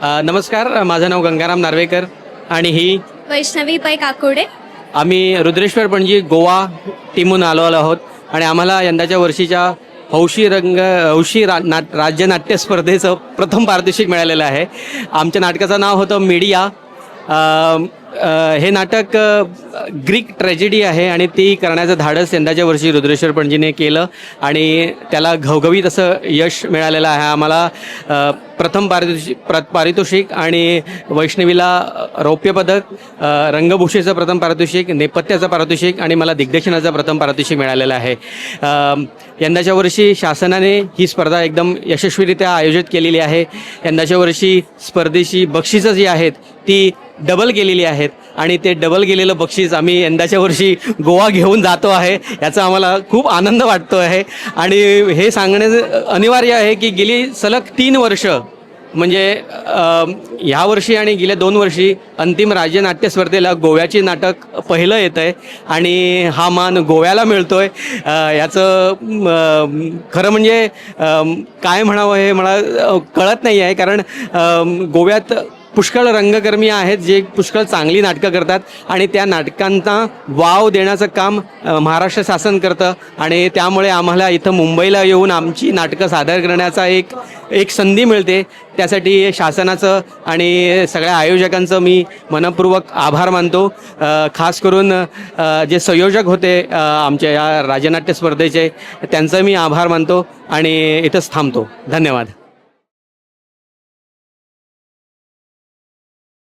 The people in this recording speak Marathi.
नमस्कार. माझं नाव गंगाराम नार्वेकर आणि ही वैष्णवी पै काकोडे. आम्ही रुद्रेश्वर पणजी गोवा टीमून आलो आलो आहोत आणि आम्हाला यंदाच्या वर्षीच्या हौशी रंग हौशी रा नाट राज्य नाट्य स्पर्धेचं प्रथम पारितोषिक मिळालेलं आहे. आमच्या नाटकाचं नाव होतं मीडिया. हे नाटक ग्रीक ट्रॅजेडी आहे आणि ती करण्याचं धाडस यंदाच्या वर्षी रुद्रेश्वर पणजीने केलं आणि त्याला घवघवीत असं यश मिळालेलं आहे. आम्हाला प्रथम पारितोषिक प्र पारितोषिक आणि वैष्णवीला रौप्य पदक रंगभूषेचं प्रथम पारितोषिक नेपथ्याचं पारितोषिक आणि मला दिग्दर्शनाचं प्रथम पारितोषिक मिळालेलं आहे. यंदाच्या वर्षी शासनाने ही स्पर्धा एकदम यशस्वीरित्या आयोजित केलेली आहे. यंदाच्या वर्षी स्पर्धेची बक्षिसं जी आहेत ती डबल केलेली आहेत. आणि ते डबल गेलेलं बक्षीस आम्ही यंदाच्या वर्षी गोवा घेऊन जातो आहे याचा आम्हाला खूप आनंद वाटतो आहे. आणि हे सांगणे अनिवार्य आहे की गेली सलग तीन वर्ष म्हणजे ह्या वर्षी आणि गेल्या दोन वर्षी अंतिम राज्य नाट्य स्पर्धेला गोव्याची नाटक पहिलं येतं आहे आणि हा मान गोव्याला मिळतो आहे याचं खरं म्हणजे काय म्हणावं हे मला कळत नाही आहे कारण गोव्यात पुष्कळ रंगकर्मी आहेत जे पुष्कळ चांगली नाटकं करतात आणि त्या नाटकांना वाव देण्याचं काम महाराष्ट्र शासन करतं आणि त्यामुळे आम्हाला इथं मुंबईला येऊन आमची नाटकं सादर करण्याचा एक एक संधी मिळते. त्यासाठी शासनाचं आणि सगळ्या आयोजकांचं मी मनपूर्वक आभार मानतो. खास करून जे संयोजक होते आमच्या या राजनाट्य स्पर्धेचे त्यांचं मी आभार मानतो आणि इथंच थांबतो. धन्यवाद.